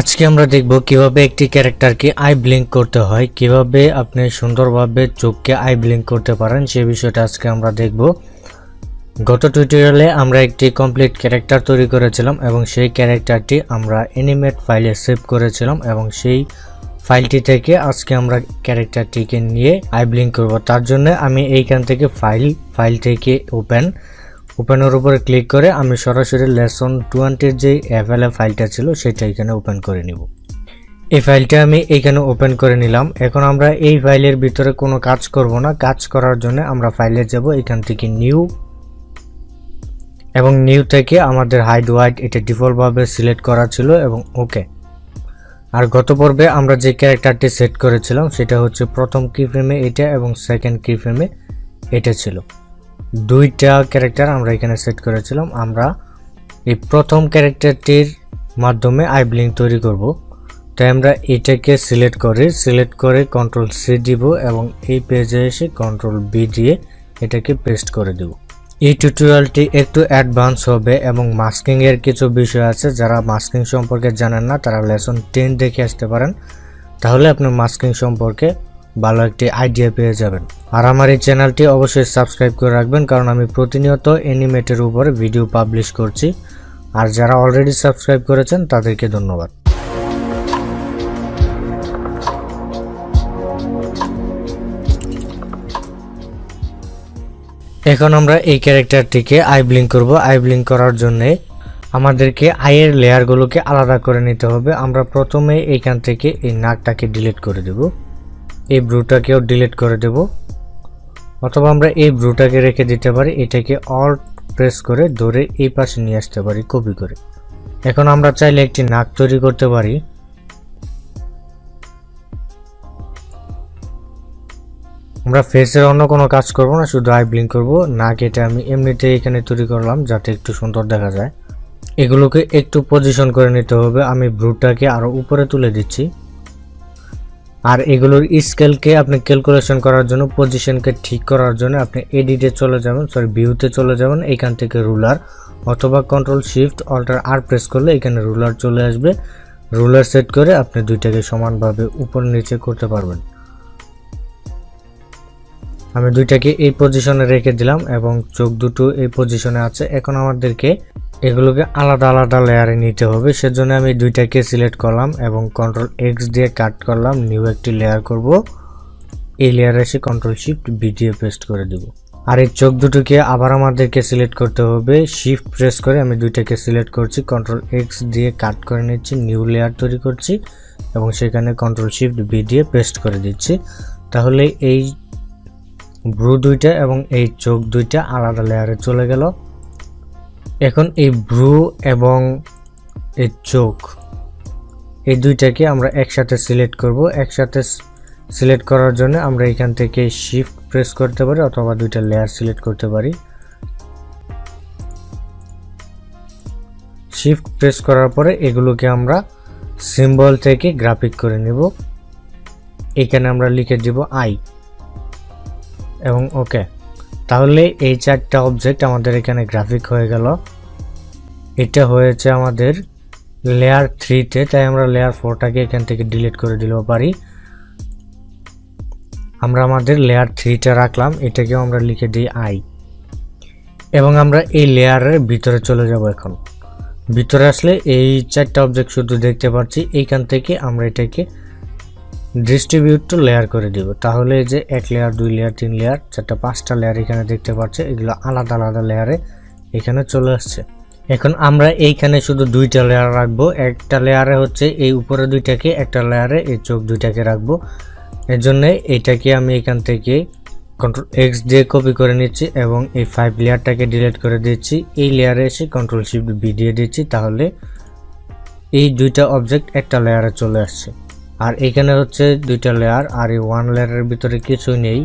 আজকে আমরা দেখব কীভাবে একটি ক্যারেক্টারকে আই ব্লিঙ্ক করতে হয়, কীভাবে আপনি সুন্দরভাবে চোখকে আই ব্লিঙ্ক করতে পারেন সেই বিষয়টা আজকে আমরা দেখব। গত টিউটোরিয়ালে আমরা একটি কমপ্লিট ক্যারেক্টার তৈরি করেছিলাম এবং সেই ক্যারেক্টারটি আমরা অ্যানিমেট ফাইলে সেভ করেছিলাম এবং সেই ফাইলটি থেকে আজকে আমরা ক্যারেক্টারটিকে নিয়ে আই ব্লিঙ্ক করব। তার জন্য আমি এইখান থেকে ফাইল ফাইল থেকে ওপেন ওপেনের উপরে ক্লিক করে আমি সরাসরি লেসন টোয়েন্টির যে অ্যাভেলে ফাইলটা ছিল, সেটা এখানে ওপেন করে নিব। এই ফাইলটা আমি এখানে ওপেন করে নিলাম। এখন আমরা এই ফাইলের ভিতরে কোনো কাজ করব না। কাজ করার জন্য আমরা ফাইলে যাব, এখান থেকে নিউ এবং নিউ থেকে আমাদের হাইড ওয়াইড এটা ডিফল্টভাবে সিলেক্ট করা ছিল এবং ওকে আর গত পর্বে আমরা যে ক্যারেক্টারটি সেট করেছিলাম, সেটা হচ্ছে প্রথম কি ফ্রেমে এটা এবং সেকেন্ড কি ফ্রেমে এটা ছিল। দুইটা ক্যারেক্টার আমরা এখানে সেট করেছিলাম। আমরা এই প্রথম ক্যারেক্টারটির মাধ্যমে আইব্লিং তৈরি করব। তাই আমরা এটাকে সিলেক্ট করে সিলেক্ট করে কন্ট্রোল সি দিব এবং এই পেজে এসে কন্ট্রোল বি দিয়ে এটাকে পেস্ট করে দেব। এই টিউটোরিয়ালটি একটু অ্যাডভান্স হবে এবং মাস্কিং এর কিছু বিষয় আছে। যারা মাস্কিং সম্পর্কে জানেন না, তারা লেসন টেন দেখে আসতে পারেন। তাহলে আপনি মাস্কিং সম্পর্কে ভালো একটি আইডিয়া পেয়ে যাবেন। আর আমার এই চ্যানেলটি অবশ্যই সাবস্ক্রাইব করে রাখবেন, কারণ আমি প্রতিনিয়ত অ্যানিমেটের উপরে ভিডিও পাবলিশ করছি। আর যারা অলরেডি সাবস্ক্রাইব করেছেন, তাদেরকে ধন্যবাদ। এখন আমরা এই ক্যারেক্টারটিকে আই ব্লিঙ্ক করব। আই ব্লিঙ্ক করার জন্যে আমাদেরকে আয়ের লেয়ারগুলোকে আলাদা করে নিতে হবে। আমরা প্রথমে এইখান থেকে এই নাকটাকে ডিলিট করে দেব। এই ব্রুটাকেও ডিলিট করে দেব। অথবা আমরা এই ব্রুটাকে রেখে দিতে পারি, এটাকে অল প্রেস করে ধরে এই পাশে নিয়ে আসতে পারি কপি করে। এখন আমরা চাইলে একটি নাক তৈরি করতে পারি। আমরা ফেসের অন্য কোনো কাজ করব না, শুধু আই ব্লিঙ্ক করব। নাক এটা আমি এমনিতে এখানে তৈরি করলাম, যাতে একটু সুন্দর দেখা যায়। এগুলোকে একটু পজিশন করে নিতে হবে। আমি ব্রুটাকে আরও উপরে তুলে দিচ্ছি। আর এগুলোর স্কেলকে আপনি ক্যালকুলেশন করার জন্য পজিশনকে ঠিক করার জন্য আপনি এডিটে চলে যাবেন সরি ভিউতে চলে যাবেন, এখান থেকে রুলার অথবা কন্ট্রোল শিফট অল্টার আর প্রেস করলে এখানে রুলার চলে আসবে। রুলার সেট করে আপনি দুইটাকে সমানভাবে উপর নিচে করতে পারবেন। আমি দুইটাকে এই পজিশনে রেখে দিলাম এবং চোখ দুটো এই পজিশনে আছে। এখন আমাদেরকে এগুলোকে আলাদা আলাদা লেয়ারে নিতে হবে। সেজন্য আমি দুইটাকে সিলেক্ট করলাম এবং কন্ট্রোল এক্স দিয়ে কাট করলাম। নিউ একটি লেয়ার করব। এই লেয়ারে এসে কন্ট্রোল শিফট দিয়ে পেস্ট করে দিব। আর এই চোখ দুটোকে আবার আমাদেরকে সিলেক্ট করতে হবে। শিফট প্রেস করে আমি দুইটাকে সিলেক্ট করছি। কন্ট্রোল এক্স দিয়ে কাট করে নিচ্ছি নিউ লেয়ার তৈরি করছি এবং সেখানে কন্ট্রোল শিফট বি দিয়ে পেস্ট করে দিচ্ছি। তাহলে এই ব্রু দুইটা এবং এই চোখ দুইটা আলাদা লেয়ারে চলে গেল। এখন এই ব্রু এবং এই চোখ, এই দুইটাকে আমরা একসাথে সিলেক্ট করব। একসাথে সিলেক্ট করার জন্য আমরা এখান থেকে শিফট প্রেস করতে পারি অথবা দুইটা লেয়ার সিলেক্ট করতে পারি। শিফট প্রেস করার পরে এগুলোকে আমরা সিম্বল থেকে গ্রাফিক করে নেব। এখানে আমরা লিখে দিব আই এবং ওকে তাহলে এই চারটা অবজেক্ট আমাদের এখানে গ্রাফিক হয়ে গেল। এটা হয়েছে আমাদের লেয়ার থ্রিতে তাই আমরা লেয়ার ফোরটাকে এখান থেকে ডিলিট করে দিলেও পারি। আমরা আমাদের লেয়ার থ্রিটা রাখলাম, এটাকেও আমরা লিখে দিই আই এবং আমরা এই লেয়ারের ভিতরে চলে যাব এখন। ভিতরে আসলে এই চারটা অবজেক্ট শুধু দেখতে পাচ্ছি, এইখান থেকে আমরা এটাকে ডিস্ট্রিবিউট টু লেয়ার করে দিব। তাহলে যে এক লেয়ার দুই লেয়ার তিন লেয়ার চারটা, পাঁচটা লেয়ার এখানে দেখতে পাচ্ছে এগুলো আলাদা আলাদা লেয়ারে এখানে চলে আসছে। এখন আমরা এইখানে শুধু দুইটা লেয়ার রাখব। একটা লেয়ারে হচ্ছে এই উপরে দুইটাকে, একটা লেয়ারে এই চোখ দুইটাকে রাখব। এর জন্য এইটাকে আমি এখান থেকে কন্ট্রোল এক্স দিয়ে কপি করে নিচ্ছি এবং এই ফাইভ লেয়ারটাকে ডিলিট করে দিচ্ছি। এই লেয়ারে এসে কন্ট্রোল শিফট বি দিয়ে দিচ্ছি। তাহলে এই দুইটা অবজেক্ট একটা লেয়ারে চলে আসছে। আর এখানে হচ্ছে দুইটা লেয়ার আর এই ওয়ান লেয়ারের ভিতরে কিছুই নেই।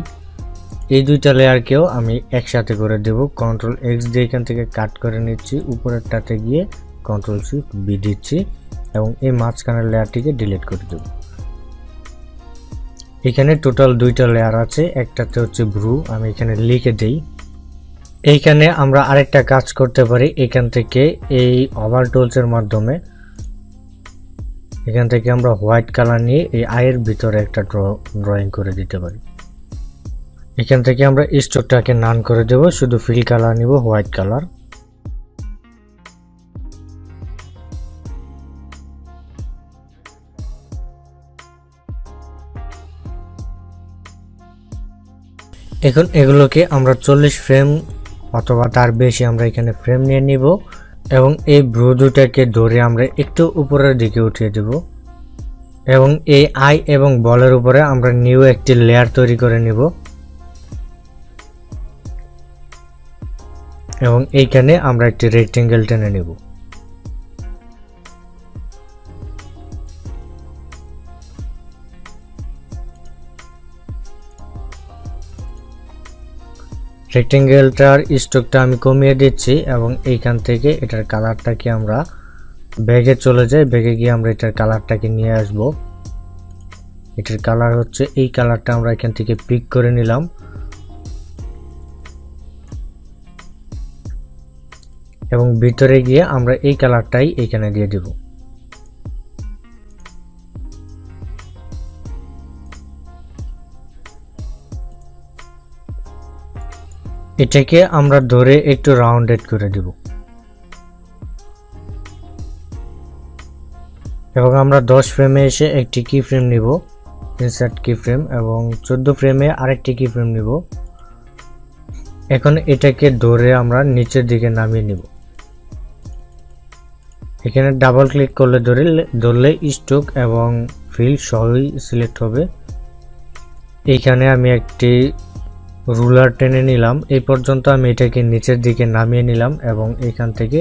এই দুইটা লেয়ারকেও আমি একসাথে করে দেব। কন্ট্রোল এক্স দিয়ে এখান থেকে কাট করে নিচ্ছি। উপরেরটাতে গিয়ে কন্ট্রোল শিফট বি দিচ্ছি এবং এই মাঝখানের লেয়ারটিকে ডিলিট করে দেব। এখানে টোটাল দুইটা লেয়ার আছে। একটাতে হচ্ছে ব্রু আমি এখানে লিখে দিই। এইখানে আমরা আরেকটা কাজ করতে পারি। এখান থেকে এই ওভার টুলসের মাধ্যমে এখান থেকে আমরা হোয়াইট কালার নিয়ে এই আয়ের ভিতরে একটা ড্র, ড্রয়িং করে দিতে পারি। এখান থেকে আমরা স্ট্রোকটাকে নান করে দেব, শুধু ফিল কালার নিব, হোয়াইট কালার। এখন এগুলোকে আমরা চল্লিশ ফ্রেম অথবা তার বেশি আমরা এখানে ফ্রেম নিয়ে নিব। এবং এই ভ্রু দুটাকে ধরে আমরা একটু উপরের দিকে উঠিয়ে দেব। এবং এই আই এবং বলের উপরে আমরা নিউ একটি লেয়ার তৈরি করে নিব। এবং এইখানে আমরা একটি রেক্টেঙ্গেল টেনে নেব। রেক্টেঙ্গেলটার স্ট্রোকটা আমি কমিয়ে দিচ্ছি এবং এইখান থেকে এটার কালারটাকে আমরা ব্যাগে চলে যাই। ব্যাগে গিয়ে আমরা এটার কালারটাকে নিয়ে আসব। এটার কালার হচ্ছে, এই কালারটা আমরা এখান থেকে পিক করে নিলাম। এবং ভিতরে গিয়ে আমরা এই কালারটাই এখানে দিয়ে দিব। এটাকে আমরা ধরে একটু রাউন্ডেড করে দিব। এবং আমরা দশ ফ্রেমে এসে একটি কি ফ্রেম নিব ইনসার্ট কি ফ্রেম এবং চোদ্দ ফ্রেমে আরেকটি কি ফ্রেম নিব। এখন এটাকে ধরে আমরা নিচের দিকে নামিয়ে নিব। এখানে ডাবল ক্লিক করলে ধরে ধরলে স্টোক এবং ফিল সহই সিলেক্ট হবে। এইখানে আমি একটি রুলার টেনে নিলাম। এই পর্যন্ত আমি এটাকে নিচের দিকে নামিয়ে নিলাম এবং এখান থেকে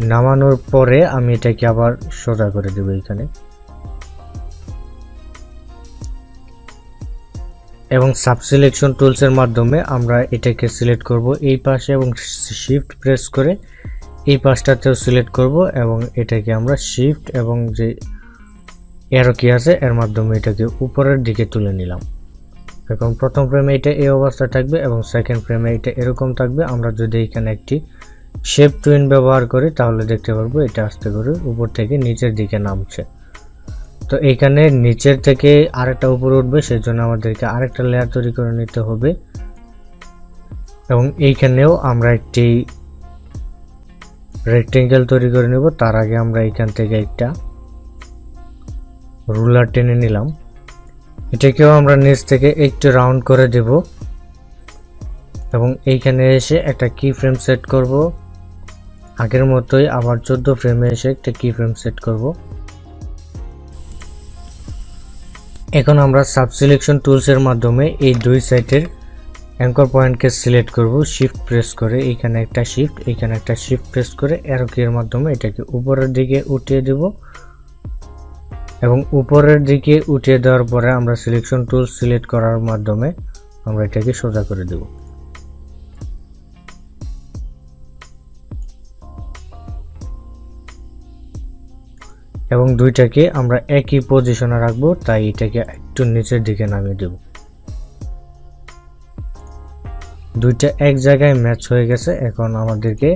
নামানোর পরে আমি এটাকে আবার সোজা করে দেব এখানে। এবং সাব সিলেকশন টুলসের মাধ্যমে আমরা এটাকে সিলেক্ট করব এই পাশে এবং শিফট প্রেস করে এই পাশটাতেও সিলেক্ট করব এবং এটাকে আমরা শিফট এবং যে এরো কি আছে, এর মাধ্যমে এটাকে উপরের দিকে তুলে নিলাম। এখন প্রথম ফ্রেমে এটা এই অবস্থা থাকবে এবং সেকেন্ড ফ্রেমে এটা এরকম থাকবে। আমরা যদি এখানে একটি শেপ টুইন ব্যবহার করি, তাহলে দেখতে পারব এটা আস্তে করে উপর থেকে নিচের দিকে নামছে। তো এইখানে নিচের থেকে আরেকটা উপরে উঠবে, সেজন্য আমাদেরকে আরেকটা লেয়ার তৈরি করে নিতে হবে। এবং এইখানেও আমরা একটি রেক্টেঙ্গেল তৈরি করে নেব। তার আগে আমরা এখান থেকে একটা রুলার টেনে নিলাম। এটাকেও আমরা নিচ থেকে একটু রাউন্ড করে দেব। এবং এইখানে এসে একটা কি ফ্রেম সেট করব। আগের মতোই আবার চোদ্দ ফ্রেমে এসে একটা কি ফ্রেম সেট করব। এখন আমরা সাব সিলেকশন টুলসের মাধ্যমে এই দুই সাইটের অ্যাঙ্কর পয়েন্টকে সিলেক্ট করব। শিফট প্রেস করে এখানে একটা শিফট এখানে একটা শিফট প্রেস করে অ্যারো কির মাধ্যমে এটাকে উপরের দিকে উঠিয়ে দেব। এবং উপরের দিকে উঠিয়ে দেওয়ার পরে আমরা সিলেকশন টুল সিলেক্ট করার মাধ্যমে আমরা এটাকে সোজা করে দেব। এবং দুইটাকে আমরা একই পজিশনে রাখব, তাই এটাকে একটু নিচের দিকে নামিয়ে দেব। দুইটা এক জায়গায় ম্যাচ হয়ে গেছে, এখন আমাদেরকে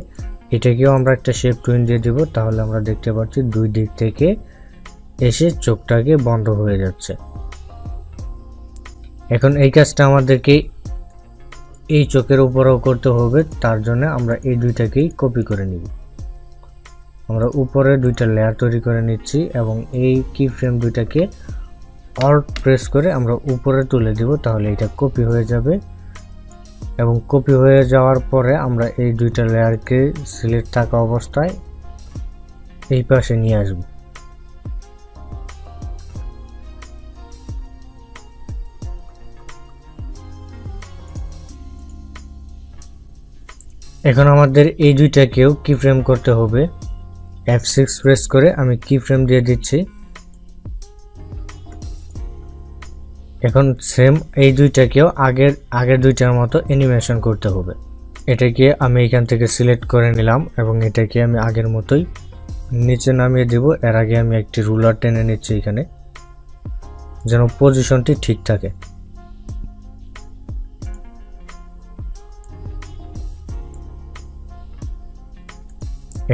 এটাকেও আমরা একটা শেপ টুইন দিয়ে দিব, তাহলে আমরা দেখতে পাচ্ছি দুই দিক থেকে এসে চোখটাকে বন্ধ হয়ে যাচ্ছে। এখন এই কাজটা আমাদেরকে এই চোখের উপরেও করতে হবে, তার জন্য আমরা এই দুইটাকেই কপি করে নিব। আমরা উপরে দুইটা লেয়ার তৈরি করে নিচ্ছি এবং এই কি ফ্রেম দুইটাকে অল্ট প্রেস করে আমরা উপরে তুলে দিব, তাহলে এটা কপি হয়ে যাবে। এবং কপি হয়ে যাওয়ার পরে আমরা এই দুইটা লেয়ারকে সিলেক্ট থাকা অবস্থায় এই পাশে নিয়ে আসব। এখন আমাদের এই দুইটাকেও কি ফ্রেম করতে হবে। এফ সিক্স প্রেস করে আমি কি ফ্রেম দিয়ে দিচ্ছি। এখন সেম এই দুইটাকেও আগের আগের দুইটার মতো অ্যানিমেশন করতে হবে। এটাকে আমি এখান থেকে সিলেক্ট করে নিলাম এবং এটাকে আমি আগের মতোই নিচে নামিয়ে দেব। এর আগে আমি একটি রুলার টেনে নিচ্ছি এখানে, যেন পজিশনটি ঠিক থাকে।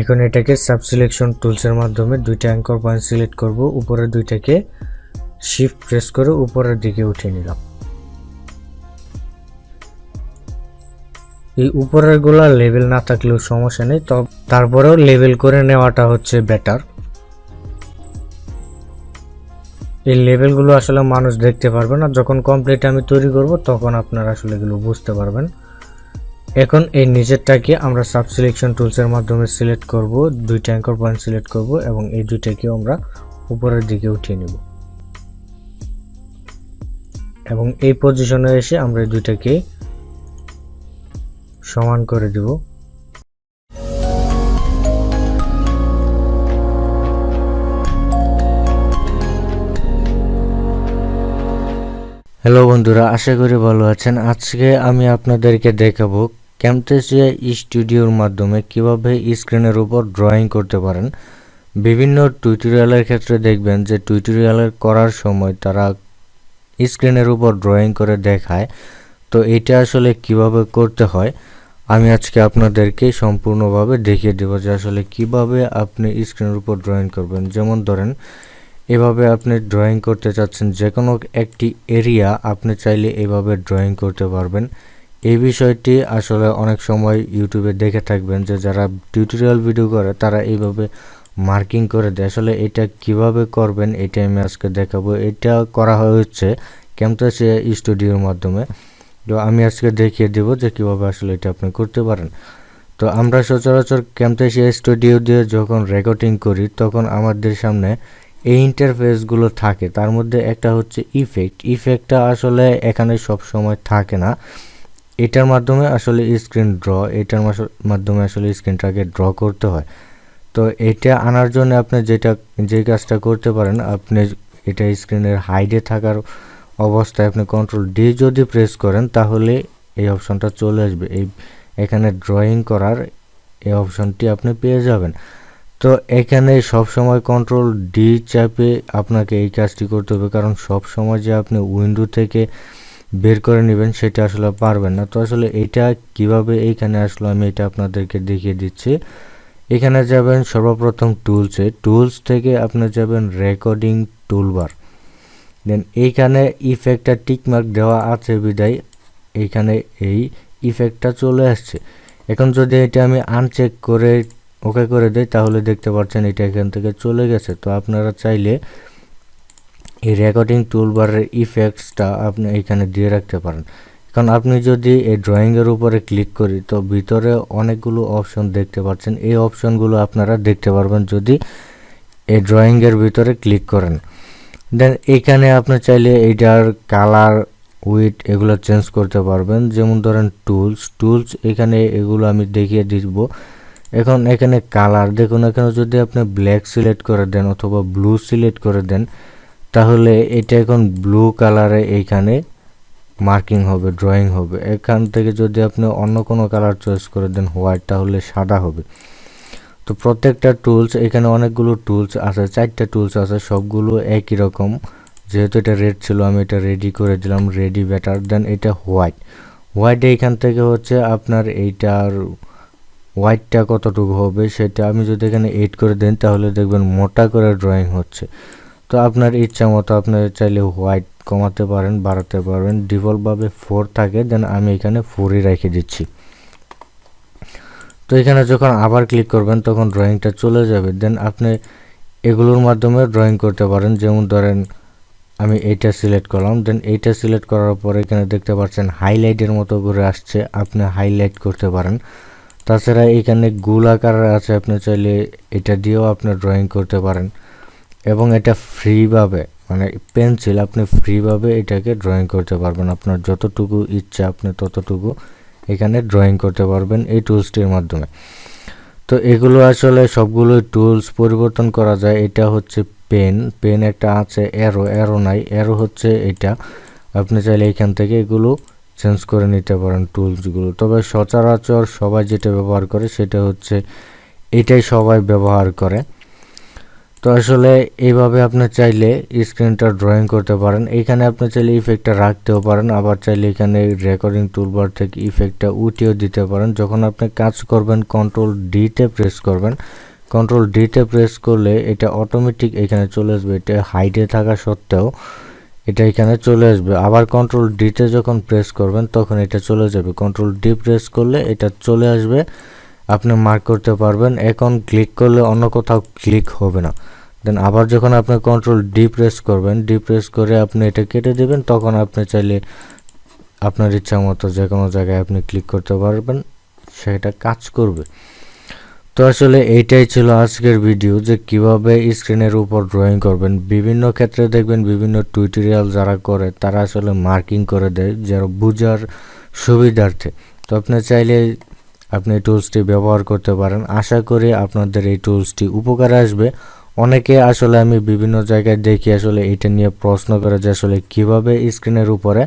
এখন এটাকে সাব সিলেকশন টুলসের মাধ্যমে দুইটা অ্যাঙ্কর পয়েন্ট সিলেক্ট করব। উপরে দুইটাকে শিফট প্রেস করে উপরের দিকে উঠিয়ে নিলাম। এই উপরেরগুলা লেভেল না থাকলেও সমস্যা নেই তো তারপরেও লেভেল করে নেওয়াটা হচ্ছে বেটার। এই লেভেলগুলো আসলে মানুষ দেখতে পারবে না, যখন কমপ্লিট আমি তৈরি করব, তখন আপনারা আসলে এগুলো বুঝতে পারবেন। এখন এই নিচেরটাকে আমরা সাব সিলেকশন টুলসের মাধ্যমে সিলেক্ট করব, দুইটা অ্যাঙ্কর পয়েন্ট সিলেক্ট করব এবং এই দুইটাকে আমরা উপরের দিকে উঠিয়ে নেব। এবং এই পজিশনে এসে আমরা এই দুইটাকে সমান করে দেব। হ্যালো বন্ধুরা, আশা করি ভালো আছেন। আজকে আমি আপনাদেরকে দেখাবো ক্যামটেসিয়া স্টুডিওর মাধ্যমে কীভাবে স্ক্রিনের উপর ড্রয়িং করতে পারেন, বিভিন্ন টিউটোরিয়ালের ক্ষেত্রে দেখবেন যে টিউটোরিয়ালের করার সময় তারা স্ক্রিনের উপর ড্রয়িং করে দেখায়। তো এটা আসলে কীভাবে করতে হয়, আমি আজকে আপনাদেরকে সম্পূর্ণভাবে দেখিয়ে দেবো যে আসলে কীভাবে আপনি স্ক্রিনের উপর ড্রয়িং করবেন। যেমন ধরেন, এভাবে আপনি ড্রয়িং করতে চাচ্ছেন যে কোনো একটি এরিয়া আপনি চাইলে এভাবে ড্রয়িং করতে পারবেন। এই বিষয়টি আসলে অনেক সময় ইউটিউবে দেখে থাকবেন যে যারা টিউটোরিয়াল ভিডিও করে, তারা এইভাবে মার্কিং করে দেয়। আসলে এটা কীভাবে করবেন, এটা আমি আজকে দেখাবো। এটা করা হচ্ছে ক্যামটাসিয়া স্টুডিওর মাধ্যমে। তো আমি আজকে দেখিয়ে দেব যে কীভাবে আসলে এটা আপনি করতে পারেন। তো আমরা সচরাচর ক্যামটাসিয়া স্টুডিও দিয়ে যখন রেকর্ডিং করি, তখন আমাদের সামনে এই ইন্টারফেসগুলো থাকে। তার মধ্যে একটা হচ্ছে ইফেক্ট ইফেক্টটা আসলে এখানে সব সময় থাকে না। এটার মাধ্যমে আসলে স্ক্রিন ড্র এটার মাধ্যমে আসলে স্ক্রিনটাকে ড্র করতে হয়। তো এটা আনার জন্য আপনি যেটা, যে কাজটা করতে পারেন, আপনি এটা স্ক্রিনের হাইডে থাকার অবস্থায় আপনি কন্ট্রোল ডি যদি প্রেস করেন, তাহলে এই অপশনটা চলে আসবে। এই, এখানে ড্রয়িং করার এই অপশনটি আপনি পেয়ে যাবেন। তো এখানে সব সময় কন্ট্রোল ডি চাপে আপনাকে এই কাজটি করতে হবে, কারণ সব সময় যে আপনি উইন্ডো থেকে বের করে নেবেন, সেটা আসলে পারবেন না। তো আসলে এটা কীভাবে এইখানে আসলে আমি এটা আপনাদেরকে দেখিয়ে দিচ্ছি। এখানে যাবেন সর্বপ্রথম টুলসে। টুলস থেকে আপনি যাবেন রেকর্ডিং টুলবার। দেন এইখানে ইফেক্টটা টিকমার্ক দেওয়া আছে বিদায়। এইখানে এই ইফেক্টটা চলে আসছে। এখন যদি এটা আমি আনচেক করে ওকে করে দেয় তাহলে দেখতে পাচ্ছেন এটা এখান থেকে চলে গেছে। তো আপনারা চাইলে এই রেকর্ডিং টুলবারের ইফেক্টসটা আপনি এখানে দিয়ে রাখতে পারেন। কারণ আপনি যদি এই ড্রয়িংয়ের উপরে ক্লিক করি, তো ভিতরে অনেকগুলো অপশন দেখতে পাচ্ছেন। এই অপশনগুলো আপনারা দেখতে পারবেন যদি এই ড্রয়িংয়ের ভিতরে ক্লিক করেন। দেন এখানে আপনি চাইলে এইটার কালার উইথ এগুলো চেঞ্জ করতে পারবেন। যেমন ধরেন টুলস টুলস এখানে এগুলো আমি দেখিয়ে দিব। এখন এখানে কালার দেখুন এখানে যদি আপনি ব্ল্যাক সিলেক্ট করে দেন অথবা ব্লু সিলেক্ট করে দেন তাহলে এটা এখন ব্লু কালারে এইখানে মার্কিং হবে ড্রয়িং হবে। এখান থেকে যদি আপনি অন্য কোনো কালার চয়েস করে দেন হোয়াইট তাহলে সাদা হবে। তো প্রত্যেকটা টুলস এখানে অনেকগুলো টুলস আছে, চারটা টুলস আছে, সবগুলো একই রকম। যেহেতু এটা রেড ছিল, আমি এটা রেডি করে দিলাম রেডি ব্যাটার দেন এটা হোয়াইট হোয়াইট এইখান থেকে হচ্ছে আপনার এইটার হোয়াইটটা কতটুকু হবে, সেটা আমি যদি এখানে এইট করে দেন, তাহলে দেখবেন মোটা করে ড্রয়িং হচ্ছে। তো আপনার ইচ্ছা মতো আপনি চাইলে হোয়াইট কমাতে পারেন, বাড়াতে পারবেন। ডিফল্টভাবে ফোর থাকে দেন আমি এখানে ফোরই রেখে দিচ্ছি। তো এখানে যখন আবার ক্লিক করবেন, তখন ড্রয়িংটা চলে যাবে। দেন আপনি এগুলোর মাধ্যমে ড্রয়িং করতে পারেন। যেমন ধরেন, আমি এইটা সিলেক্ট করলাম। দেন এইটা সিলেক্ট করার পরে এখানে দেখতে পাচ্ছেন হাইলাইটের মতো করে আসছে। আপনি হাইলাইট করতে পারেন। তাছাড়া এখানে গোল আকার আছে, আপনি চাইলে এটা দিয়েও আপনি ড্রয়িং করতে পারেন। এবং এটা ফ্রিভাবে মানে পেন্সিল আপনি ফ্রিভাবে এটাকে ড্রয়িং করতে পারবেন। আপনার যতটুকু ইচ্ছা আপনি ততটুকু এখানে ড্রয়িং করতে পারবেন এই টুলসটির মাধ্যমে। তো এগুলো আসলে সবগুলো টুলস পরিবর্তন করা যায়। এটা হচ্ছে পেন পেন একটা আছে অ্যারো অ্যারো নাই। অ্যারো হচ্ছে এটা। আপনি চাইলে এখান থেকে এগুলো চেঞ্জ করে নিতে পারেন টুলসগুলো তবে সচরাচর সবাই যেটা ব্যবহার করে সেটা হচ্ছে এটাই সবাই ব্যবহার করে। তো আসলে এইভাবে আপনি চাইলে স্ক্রিনটা ড্রয়িং করতে পারেন। এখানে আপনি চাইলে ইফেক্টটা রাখতেও পারেন, আবার চাইলে এখানে রেকর্ডিং টুলবার থেকে ইফেক্টটা উঠিয়েও দিতে পারেন। যখন আপনি কাজ করবেন কন্ট্রোল ডিতে প্রেস করবেন কন্ট্রোল ডিতে প্রেস করলে এটা অটোমেটিক এখানে চলে আসবে। এটা হাইডে থাকা সত্ত্বেও এটা এখানে চলে আসবে। আবার কন্ট্রোল ডিতে যখন প্রেস করবেন, তখন এটা চলে যাবে। কন্ট্রোল ডি প্রেস করলে এটা চলে আসবে। আপনি মার্ক করতে পারবেন। এখন ক্লিক করলে অন্য কোথাও ক্লিক হবে না। দেন আবার যখন আপনি কন্ট্রোল ডি প্রেস করবেন ডি প্রেস করে আপনি এটা কেটে দেবেন, তখন আপনি চাইলে আপনার ইচ্ছা মতো যে কোনো জায়গায় আপনি ক্লিক করতে পারবেন, সেটা কাজ করবে। তো আসলে এইটাই ছিল আজকের ভিডিও যে কীভাবে স্ক্রিনের উপর ড্রয়িং করবেন। বিভিন্ন ক্ষেত্রে দেখবেন বিভিন্ন টিউটোরিয়াল যারা করে, তারা আসলে মার্কিং করে দেয়, যারা বুঝার সুবিধার্থে। তো আপনি চাইলে আপনি টুলসটি ব্যবহার করতে পারেন। আশা করি আপনাদের এই টুলসটি উপকারে আসবে। অনেকে আসলে আমি বিভিন্ন জায়গায় দেখি আসলে এটা নিয়ে প্রশ্ন করে যে আসলে কীভাবে স্ক্রিনের উপরে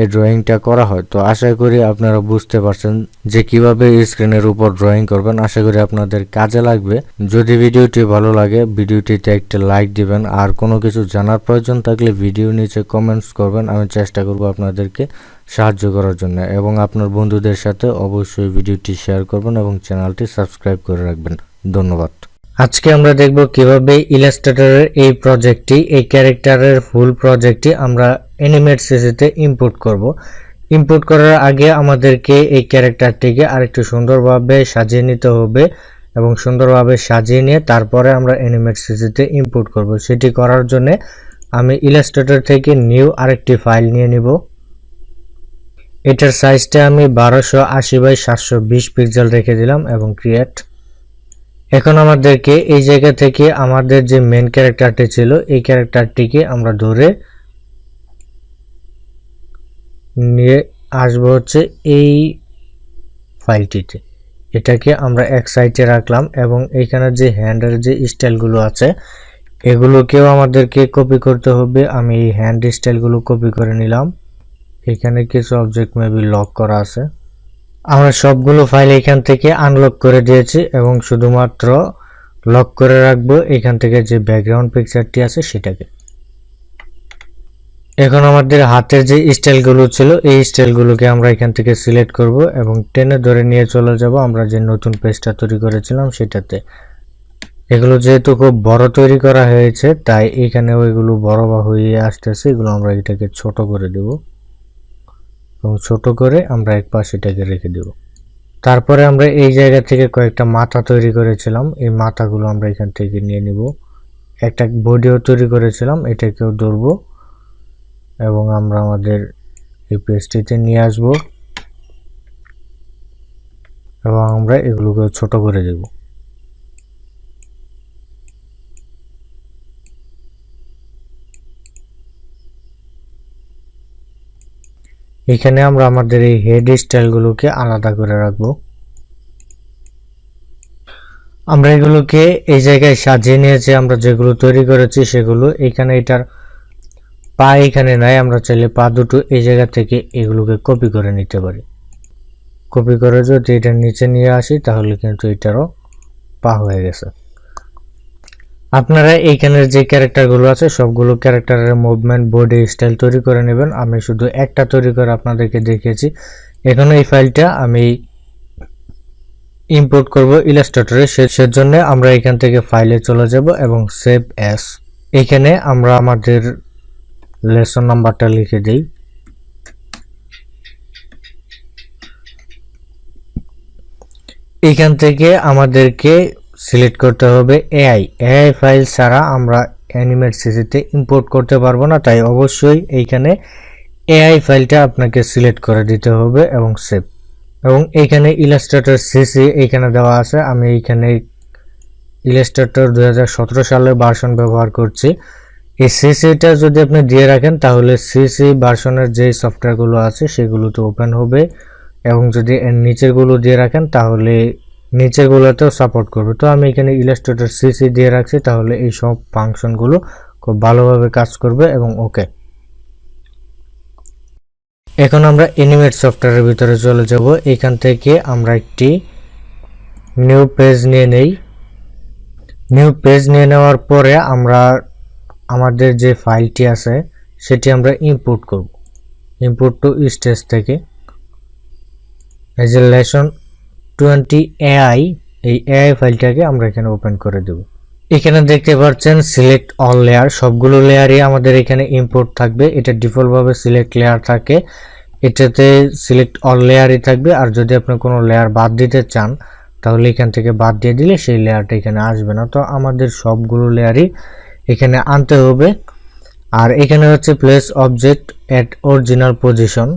এই ড্রয়িংটা করা হয়। তো আশা করি আপনারা বুঝতে পারছেন যে কীভাবে স্ক্রিনের উপর ড্রয়িং করবেন। আশা করি আপনাদের কাজে লাগবে। যদি ভিডিওটি ভালো লাগে, ভিডিওটিতে একটা লাইক দিবেন। আর কোনো কিছু জানার প্রয়োজন থাকলে ভিডিও নিচে কমেন্টস করবেন। আমি চেষ্টা করব আপনাদেরকে সাহায্য করার জন্য। এবং আপনার বন্ধুদের সাথে অবশ্যই ভিডিওটি শেয়ার করবেন এবং চ্যানেলটি সাবস্ক্রাইব করে রাখবেন। ধন্যবাদ। আজকে আমরা দেখব কীভাবে ইলাস্ট্রেটরের এই প্রজেক্টটি এই ক্যারেক্টারের ফুল প্রজেক্টটি আমরা অ্যানিমেট সিসিতে ইম্পোর্ট করব। ইম্পোর্ট করার আগে আমাদেরকে এই ক্যারেক্টারটিকে আরেকটু সুন্দরভাবে সাজিয়ে নিতে হবে এবং সুন্দরভাবে সাজিয়ে নিয়ে তারপরে আমরা অ্যানিমেট সিসিতে ইম্পোর্ট করব। সেটি করার জন্য আমি ইলাস্ট্রেটর থেকে নিউ আরেকটি ফাইল নিয়ে নিব। এটার সাইজটা আমি বারোশো আশি বাই সাতশো বিশ পিক্সেল রেখে দিলাম এবং ক্রিয়েট এখন আমাদেরকে এই জায়গা থেকে আমাদের যে মেন ক্যারেক্টারটি ছিল, এই ক্যারেক্টারটিকে আমরা ধরে নিয়ে আসব হচ্ছে এই ফাইলটিতে এটাকে আমরা এক সাইডে রাখলাম এবং এখানে যে হ্যান্ডের যে স্টাইলগুলো আছে, এগুলোকেও আমাদেরকে কপি করতে হবে। আমি এই হ্যান্ড স্টাইলগুলো কপি করে নিলাম। এখানে কিছু অবজেক্ট মেবি লক করা আছে। আমরা সবগুলো ফাইল এখান থেকে আনলক করে দিয়েছি এবং শুধুমাত্র লক করে রাখব এখান থেকে যে ব্যাকগ্রাউন্ড পিকচারটি আছে সেটাকে। এখন আমাদের হাতের যে স্টাইলগুলো ছিল, এই স্টাইলগুলোকে আমরা এখান থেকে সিলেক্ট করব এবং টেনে ধরে নিয়ে চলে যাব আমরা যে নতুন পেজটা তৈরি করেছিলাম সেটাতে। এগুলো যেহেতু খুব বড় তৈরি করা হয়েছে, তাই এখানে ওইগুলো বড় বা হয়ে আসতেছে, এগুলো আমরা এটাকে ছোট করে দেবো। এবং ছোট করে আমরা এক পাশে এটাকে রেখে দেব। তারপরে আমরা এই জায়গা থেকে কয়েকটা মাথা তৈরি করেছিলাম। এই মাথাগুলো আমরা এখান থেকে নিয়ে নিব। একটা বডিও তৈরি করেছিলাম, এটাকেও ধরব এবং আমরা আমাদের এই পেজটিতে নিয়ে আসব এবং আমরা এগুলোকে ছোট করে দেবো। এখানে আমরা আমাদের এই হেড স্টাইলগুলোকে আলাদা করে রাখব। আমরা এগুলোকে এই জায়গায় সাজিয়ে নিয়েছি, আমরা যেগুলো তৈরি করেছি সেগুলো। এখানে এটার পা এখানে নাই, আমরা চাইলে পা দুটো এই জায়গা থেকে এগুলোকে কপি করে নিতে পারি। কপি করে যদি এটা নিচে নিয়ে আসি, তাহলে কিন্তু এটারও পা হয়ে গেছে। আপনারা এইখানের যে ক্যারেক্টারগুলো আছে, সবগুলো ক্যারেক্টারের মুভমেন্ট বডি স্টাইল তৈরি করে নেবেন। আমি শুধু একটা তৈরি করে আপনাদেরকে দেখিয়েছি। এখন এই ফাইলটা আমি ইম্পোর্ট করব ইলাস্ট্রেটরে সেজন্য আমরা এখান থেকে ফাইলে চলে যাব এবং সেভ অ্যাস এখানে আমরা আমাদের লেসন নাম্বারটা লিখে দিই। এখান থেকে আমাদেরকে সিলেক্ট করতে হবে এআই এআই ফাইল ছাড়া আমরা অ্যানিমেট সিসিতে ইম্পোর্ট করতে পারব না, তাই অবশ্যই এইখানে এআই ফাইলটা আপনাকে সিলেক্ট করে দিতে হবে এবং সেভ এবং এইখানে ইলাস্ট্রেটর সিসি এইখানে দেওয়া আছে, আমি এইখানে ইলাস্ট্রেটর দু হাজার সতেরো সালের ভার্সন ব্যবহার করছি। এই সিসিটা যদি আপনি দিয়ে রাখেন, তাহলে সিসি ভার্সনের যে সফটওয়্যারগুলো আছে, সেগুলো তো ওপেন হবে। এবং যদি এর নিচেরগুলো দিয়ে রাখেন, তাহলে নিচের গুলোতেও সাপোর্ট করবে। তো আমি এখানে ইলাস্ট্রেটর সিসি দিয়ে রাখছি, তাহলে এই সব ফাংশনগুলো খুব ভালোভাবে কাজ করবে এবং ওকে এখন আমরা এনিমেট সফটওয়্যারের ভিতরে চলে যাব। এখান থেকে আমরা একটি নিউ পেজ নিয়ে নেই। নিউ পেজ নিয়ে নেওয়ার পরে আমরা আমাদের যে ফাইলটি আছে, সেটি আমরা ইম্পোর্ট করব। ইম্পোর্ট টু স্টেজ থেকে। এই যে লেসন টোয়েন্টি এআই এই এআই ফাইলটাকে আমরা এখানে ওপেন করে দেব। এখানে দেখতে পাচ্ছেন সিলেক্ট অল লেয়ার সবগুলো লেয়ারই আমাদের এখানে ইম্পোর্ট থাকবে। এটা ডিফল্টভাবে সিলেক্ট লেয়ার থাকে। এটাতে সিলেক্ট অল লেয়ারই থাকবে। আর যদি আপনি কোনো লেয়ার বাদ দিতে চান, তাহলে এখান থেকে বাদ দিয়ে দিলে সেই লেয়ারটা এখানে আসবে না। তো আমাদের সবগুলো লেয়ারই এখানে আনতে হবে। আর এখানে হচ্ছে place object at original position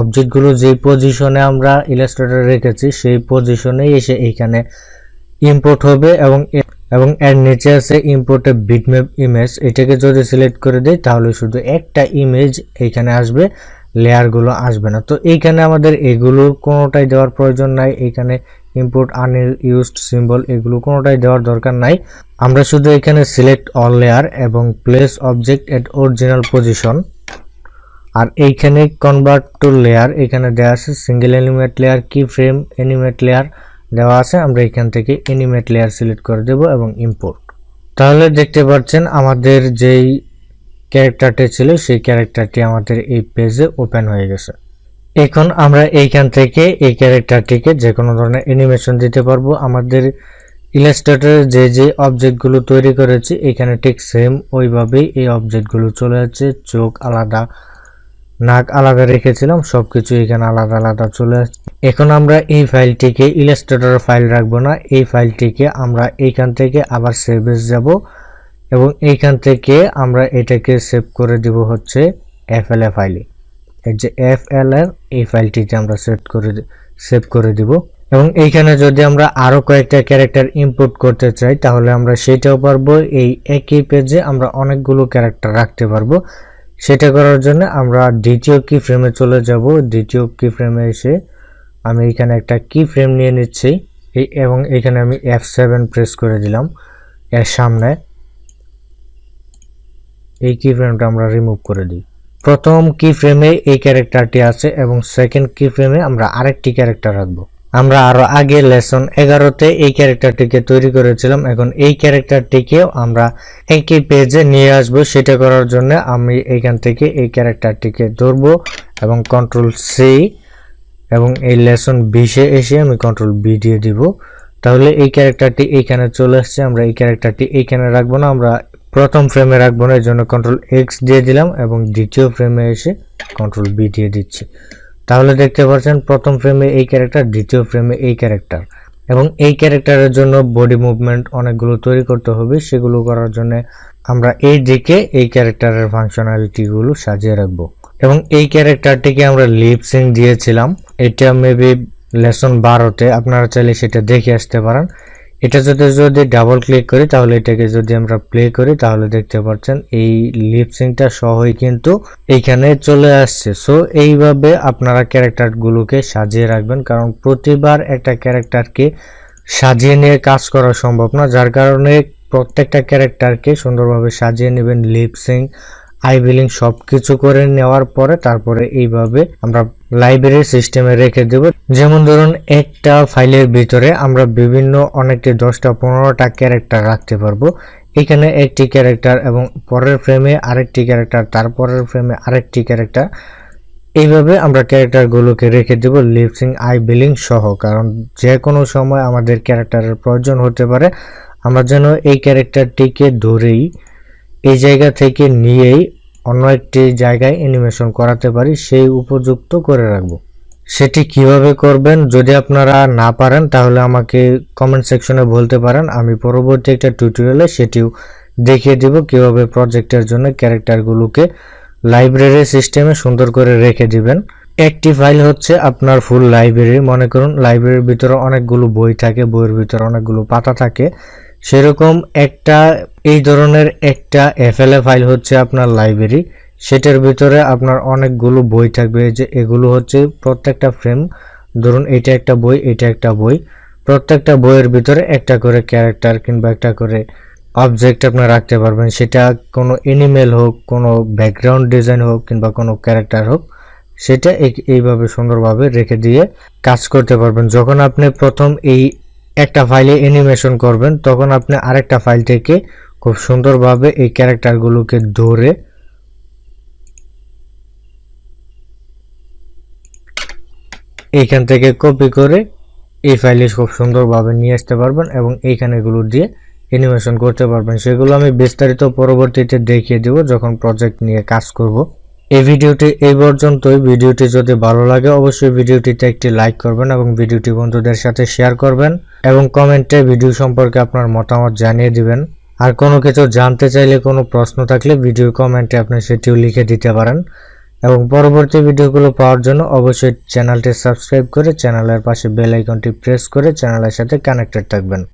অবজেক্টগুলো যেই পজিশনে আমরা ইলাস্ট্রেটরে রেখেছি, সেই পজিশনেই এসে এইখানে ইম্পোর্ট হবে এবং এবং এর নিচে আছে ইম্পোর্টে বিটম্যাপ ইমেজ এটাকে যদি সিলেক্ট করে দেই, তাহলে শুধু একটা ইমেজ এইখানে আসবে লেয়ারগুলো আসবে না। তো এইখানে আমাদের এগুলোর কোনোটাই দেওয়ার প্রয়োজন নাই। এখানে ইম্পোর্ট আনইউজড সিম্বল এগুলো কোনোটাই দেওয়ার দরকার নাই। আমরা শুধু এখানে সিলেক্ট অল লেয়ার এবং place object at original position আর এইখানে কনভার্ট টু লেয়ার এখানে দেওয়া আছে single animate layer key frame animate layer দেওয়া আছে। আমরা এখান থেকে এনিমেট লেয়ার সিলেক্ট করে দেব এবং ইম্পোর্ট তাহলে দেখতে পাচ্ছেন আমাদের যেই ক্যারেক্টারটি ছিল, সেই ক্যারেক্টারটি আমাদের এই পেজে ওপেন হয়ে গেছে। এখন আমরা এইখান থেকে এই ক্যারেক্টারটিকে যে কোনো ধরনের অ্যানিমেশন দিতে পারব। আমাদের ইলাস্ট্রেটরে যে যে অবজেক্টগুলো তৈরি করেছি, এখানে ঠিক সেম ওইভাবেই এই অবজেক্টগুলো চলে যাচ্ছে। চোখ আলাদা নাক আলাদা রেখেছিলাম, সবকিছু এখানে আলাদা আলাদা চলে আসছে। এখন আমরা এই ফাইলটিকে ইলাস্ট্রেটর ফাইল রাখব না, এই ফাইলটিকে আমরা এইখান থেকে আবার সেভেজ যাব এবং এইখান থেকে আমরা এটাকে সেভ করে দিব হচ্ছে এফ এল এ ফাইলে এই যে এফএলএ এই ফাইলটিতে আমরা সেভ করে সেভ করে দিব। এবং এইখানে যদি আমরা আরও কয়েকটা ক্যারেক্টার ইম্পোর্ট করতে চাই, তাহলে আমরা সেটাও পারব। এই একই পেজে আমরা অনেকগুলো ক্যারেক্টার রাখতে পারব। সেটা করার জন্য আমরা দ্বিতীয় কি ফ্রেমে চলে যাব। দ্বিতীয় কি ফ্রেমে এসে আমি এখানে একটা কি ফ্রেম নিয়ে নিচ্ছি। এবং এখানে আমি এফ সেভেন প্রেস করে দিলাম এর সামনে। এই কি ফ্রেমটা আমরা রিমুভ করে দিই। প্রথম কি ফ্রেমে এই ক্যারেক্টারটি আছে এবং সেকেন্ড কি ফ্রেমে আমরা আরেকটি ক্যারেক্টার রাখব। আমরা আরও আগে লেসন এগারোতে এই ক্যারেক্টারটিকে তৈরি করেছিলাম। এখন এই ক্যারেক্টারটিকেও আমরা একই পেজে নিয়ে আসব। সেটা করার জন্য আমি এখান থেকে এই ক্যারেক্টারটিকে ধরবো এবং কন্ট্রোল সি এবং এই লেসন বিশে এসে আমি কন্ট্রোল বি দিয়ে দিব। তাহলে এই ক্যারেক্টারটি এইখানে চলে আসছে। আমরা এই ক্যারেক্টারটি এইখানে রাখব না। আমরা প্রথম ফ্রেমে রাখব না। এর জন্য কন্ট্রোল এক্স দিয়ে দিলাম এবং দ্বিতীয় ফ্রেমে এসে কন্ট্রোল বি দিয়ে দিচ্ছি। তাহলে দেখতে পাচ্ছেন প্রথম ফ্রেমে এই ক্যারেক্টার দ্বিতীয় ফ্রেমে এই ক্যারেক্টার এবং এই ক্যারেক্টারের জন্য বডি মুভমেন্ট অনেকগুলো তৈরি করতে হবে। সেগুলো করার জন্য আমরা এই দিকে এই ক্যারেক্টারের ফাংশনালিটিগুলো সাজিয়ে রাখব। এবং এই ক্যারেক্টারটিকে আমরা লিপসিং দিয়েছিলাম। এটা মেবি লেসন বারোতে। আপনারা চাইলে সেটা দেখে আসতে পারেন। এটা যদি যদি ডাবল ক্লিক করি, তাহলে এটাকে যদি আমরা প্লে করি, তাহলে দেখতে পাচ্ছেন এই লিপসিংটা সহই কিন্তু এইখানে চলে আসছে। সো এইভাবে আপনারা ক্যারেক্টারগুলোকে সাজিয়ে রাখবেন, কারণ প্রতিবার একটা ক্যারেক্টারকে সাজিয়ে নিয়ে কাজ করা সম্ভব না, যার কারণে প্রত্যেকটা ক্যারেক্টারকে সুন্দরভাবে সাজিয়ে নেবেন লিপসিং আই বিলিং সব কিছু করে নেওয়ার পরে তারপরে এইভাবে আমরা লাইব্রেরি সিস্টেমে রেখে দেব। যেমন ধরুন, একটা ফাইলের ভিতরে আমরা বিভিন্ন অনেকটি দশটা, পনেরোটা ক্যারেক্টার রাখতে পারব। এখানে একটি ক্যারেক্টার এবং পরের ফ্রেমে আরেকটি ক্যারেক্টার, তারপরের ফ্রেমে আরেকটি ক্যারেক্টার। এইভাবে আমরা ক্যারেক্টারগুলোকে রেখে দেব লিপসিং আই বিলিং সহ, কারণ যে কোনো সময় আমাদের ক্যারেক্টারের প্রয়োজন হতে পারে। আমরা যেন এই ক্যারেক্টারটিকে ধরেই এই জায়গা থেকে নিয়েই অন্য একটি জায়গায় অ্যানিমেশন করাতে পারি, সেই উপযুক্ত করে রাখব। সেটি কীভাবে করবেন যদি আপনারা না পারেন, তাহলে আমাকে কমেন্ট সেকশনে বলতে পারেন। আমি পরবর্তী একটা টিউটোরিয়ালে সেটিও দেখিয়ে দিব কীভাবে প্রজেক্টের জন্য ক্যারেক্টারগুলোকে লাইব্রেরি সিস্টেমে সুন্দর করে রেখে দিবেন। একটি ফাইল হচ্ছে আপনার ফুল লাইব্রেরি মনে করুন লাইব্রেরির ভিতরে অনেকগুলো বই থাকে, বইয়ের ভিতরে অনেকগুলো পাতা থাকে। সেরকম একটা, এই ধরনের একটা এফএলএ ফাইল হচ্ছে আপনার লাইব্রেরি সেটার ভিতরে আপনার অনেকগুলো বই থাকবে। যে এগুলো হচ্ছে প্রত্যেকটা ফ্রেম ধরুন এটা একটা বই, এটা একটা বই। প্রত্যেকটা বইয়ের ভিতরে একটা করে ক্যারেক্টার কিংবা একটা করে অবজেক্ট আপনার রাখতে পারবেন। সেটা কোনো এনিমেল হোক, কোনো ব্যাকগ্রাউন্ড ডিজাইন হোক কিংবা কোনো ক্যারেক্টার হোক, সেটা এই- এইভাবে সুন্দরভাবে রেখে দিয়ে কাজ করতে পারবেন। যখন আপনি প্রথম এই একটা ফাইলে অ্যানিমেশন করবেন, তখন আপনি আরেকটা ফাইল থেকে খুব সুন্দরভাবে এই ক্যারেক্টারগুলোকে ধরে এইখান থেকে কপি করে এই ফাইলে খুব সুন্দরভাবে নিয়ে আসতে পারবেন এবং এইখানে এগুলো দিয়ে অ্যানিমেশন করতে পারবেন। সেগুলো আমি বিস্তারিত পরবর্তীতে দেখিয়ে দেব যখন প্রজেক্ট নিয়ে কাজ করব। এই ভিডিওটি এই পর্যন্তই। ভিডিওটি যদি ভালো লাগে, অবশ্যই ভিডিওটিতে একটি লাইক করবেন এবং ভিডিওটি বন্ধুদের সাথে শেয়ার করবেন এবং কমেন্টে ভিডিও সম্পর্কে আপনার মতামত জানিয়ে দিবেন। আর কোনো কিছু জানতে চাইলে, কোনো প্রশ্ন থাকলে ভিডিও কমেন্টে আপনি সেটিও লিখে দিতে পারেন। এবং পরবর্তী ভিডিওগুলো পাওয়ার জন্য অবশ্যই চ্যানেলটি সাবস্ক্রাইব করে চ্যানেলের পাশে বেল আইকনটি প্রেস করে চ্যানেলের সাথে কানেক্টেড থাকবেন।